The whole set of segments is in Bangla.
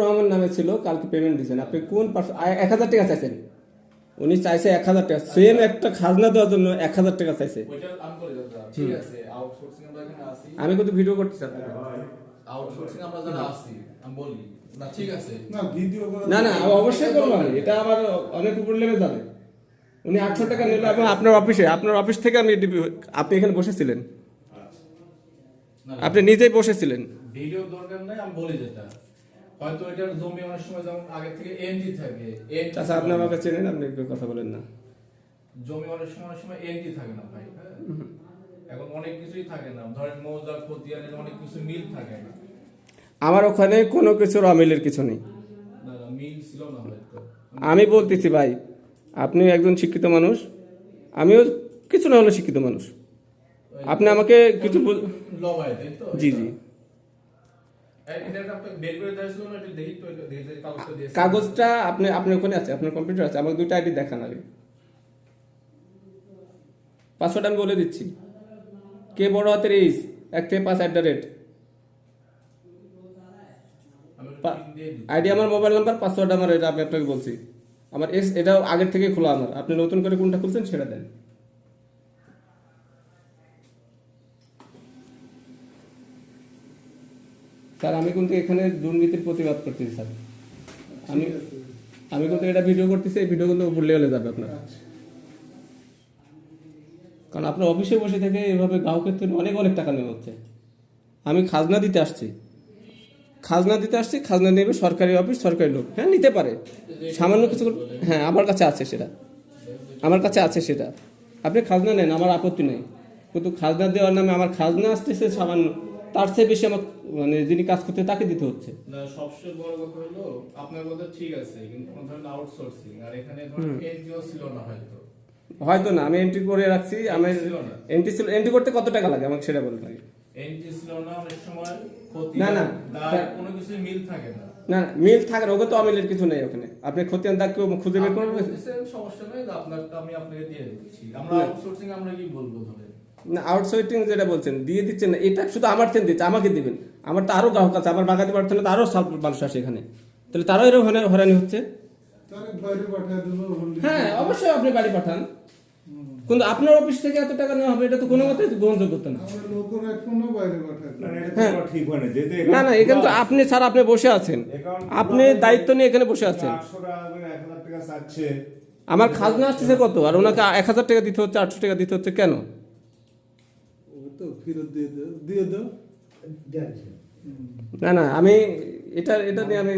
রহমান নামে ছিল কালকে পেমেন্ট দিয়েছেন। আপনি কোন এক হাজার টাকা চাইছেন? উনি চাইছে এক হাজার টাকা। সেম একটা খাজনা দেওয়ার জন্য এক হাজার টাকা চাইছে। আমি ঠিক আছে আউটসোর্সিং আমরা এখানে আসি আমি কিন্তু ভিডিও করতেছি আপনাকে। আউটসোর্সিং আমরা যারা আসি আমি বলি না ঠিক আছে। না ভিডিও করা না না অবশ্যই করব এটা আমার অনেক উপর লেগে যাবে। উনি আটশো টাকা নিল এবং আপনার অফিসে আপনার অফিস থেকে আমি আপনি এখানে বসেছিলেন। আপনি নিজেই বসেছিলেন। ভিডিও দরকার নাই আমি বলি যেটা। হয়তো এটার জমি অনেক সময় যেমন আগে থেকে এনজি থাকে আচ্ছা আপনি আমাকে চেনেন আপনি একটু কথা বলেন না। জমি অনেক সময় অনেক সময় এনজি থাকে না ভাই হ্যাঁ? এখন অনেক কিছুই থাকে না। ধরেন মৌজা খতিয়ানের অনেক কিছু মিল থাকে না। আমার ওখানে কোনো কিছুর অমিলের কিছু নেই। না না মিল ছিল না আমি বলতেছি ভাই আপনি একজন শিক্ষিত মানুষ আমিও কিছু না হলে শিক্ষিত মানুষ। আপনি আমাকে কিছু জি জি। কাগজটা আপনি আপনার ওখানে আছে আপনার কম্পিউটার আছে আমাকে দুইটা আইডি দেখান আগে। পাসওয়ার্ড আমি বলে দিচ্ছি। কে বড় হাতের এইচ এক থেকে পাঁচ অ্যাট দ্য রেট আইডি আমার মোবাইল নাম্বার পাসওয়ার্ড আমার এটা আমি আপনাকে বলছি। আমার এস এটা আগের থেকে খোলা আমার। আপনি নতুন করে কোনটা খুলছেন সেটা দেন। স্যার আমি কিন্তু এখানে দুর্নীতির প্রতিবাদ করতেছি স্যার। আমি আমি কিন্তু এটা ভিডিও করতেছি এই ভিডিও কিন্তু উপর লেভেলে যাবে আপনার। কারণ আপনার অফিসে বসে থেকে এভাবে গ্রাহকের থেকে অনেক অনেক টাকা নেওয়া হচ্ছে। আমি খাজনা দিতে আসছি। খাজনা দিতে আসছি খাজনা নেবে সরকারি অফিস সরকারি লোক। হ্যাঁ নিতে পারে। সামান্য কিছু হ্যাঁ আমার কাছে আছে সেটা। আমার কাছে আছে সেটা। আপনি খাজনা নেন আমার আপত্তি নেই। কিন্তু খাজনা দেওয়ার নামে আমার খাজনা আসতেছে সামান্য তার চেয়ে বেশি আমার মানে যিনি কাজ করতে তাকে দিতে হচ্ছে। না সবচেয়ে বড় কথা হলো আপনার কথা ঠিক আছে কিন্তু কোনো ধরনের আউটসোর্সিং আর এখানে ধরেন এনজিও ছিল না হয়তো। হয়তো না আমি এন্ট্রি করে রাখছি আমি ছিল না। এন্ট্রি ছিল এন্ট্রি করতে কত টাকা লাগে আমাকে সেটা আগে। এনজি ছিল না অনেক সময় ক্ষতি না, না। দায় কোনো কিছু মিল থাকে না। না মিল থাকার ওকে তো অমিলের কিছু নেই ওখানে। আপনি খতিয়ান দাগ কেউ খুঁজে বের আপনি করবে? বলতেছেন, সমস্যা নেই আপনারটা আমি আপনাকে দিয়ে দিচ্ছি। আমরা। আউটসোর্সিং আমরা কি বলব ধরে না আউটসাইডিং যেটা বলছেন দিয়ে দিচ্ছেন না এটা শুধু আমার থেকে দিচ্ছে আমাকে দিবেন। আমার তো আরও গ্রাহক আছে আমার বাগাতি পাঠাতে তো আরও সব মানুষ আসে এখানে। তাহলে তারও এরকম হয়রা- হয়রানি হচ্ছে? হ্যাঁ অবশ্যই আপনি বাড়ি পাঠান। কিন্তু আপনার অফিস থেকে এত টাকা নেওয়া হবে এটা তো কোনো মতে গ্রহণযোগ্য হতো না। না, না, হ্যাঁ। না না না এখানে তো আপনি স্যার আপনি বসে আছেন। আপনি দায়িত্ব নিয়ে এখানে বসে আছেন। আমার খাজনা আসতেছে কত? আর ওনাকে এক হাজার টাকা দিতে হচ্ছে আটশো টাকা দিতে হচ্ছে কেন? ফেরত দিয়ে দাও দিয়ে দাও। না না আমি এটা এটা নিয়ে আমি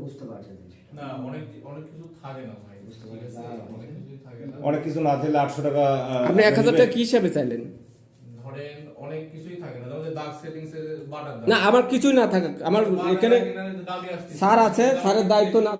বুঝতে পারছেন না অনেক অনেক কিছু থাকে না ভাই অনেক কিছুই থাকে না। কিছু না থাকলে আটশো টাকা আপনি এক হাজার টাকা কি হিসাবে চাইলেন? অনেক কিছুই থাকে না দাগ সেটিংস বাটার না আমার কিছুই না থাকা আমার এখানে স্যার আছে স্যারের দায়িত্ব না